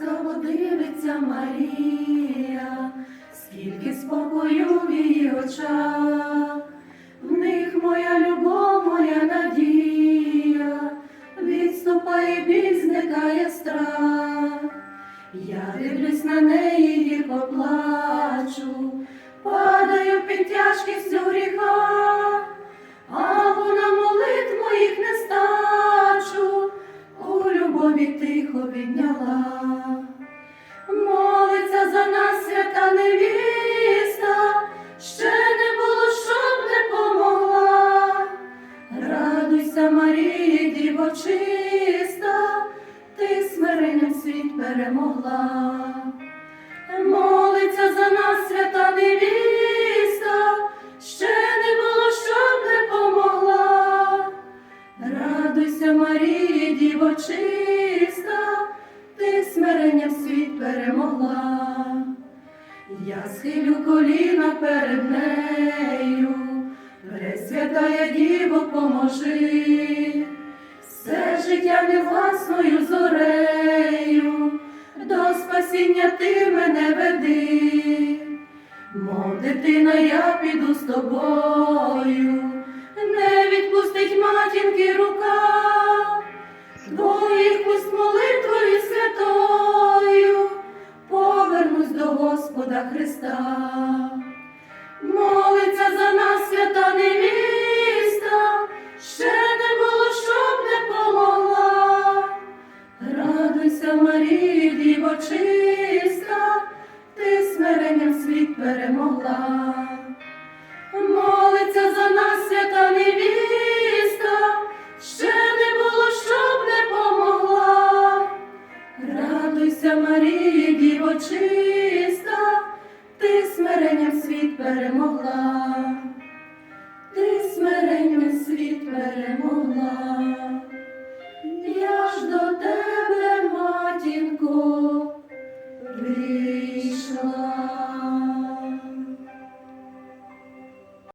Ласкаво дивиться Марія, скільки спокою в її очах, в них моя любов, моя надія, відступає біль, зникає страх. Я дивлюсь на неї, гірко плачу, падаю під тяжкістю гріха, тихо підняла. Молиться за нас свята невіста, ще не було, щоб не помогла. Радуйся, Марія, діво чиста, ти смиренням світ перемогла. Молиться за нас свята невіста, ще не було, щоб не помогла. Радуйся, Марія, діво перемогла. Я схилю коліна перед нею, Пресвятая Діво, поможи, все життя не власною зорею, до спасіння ти мене веди, мов дитина, я піду з тобою, не відпустить матінки рука, Христа. Молиться за нас свята невіста, ще не було, щоб не помогла. Радуйся, Марія, діво чиста, ти смиренням світ перемогла. Молиться за нас свята невіста, ще не було, щоб не помогла. Радуйся, Марія, діво чиста, перемогла, ти смиренням світ перемогла.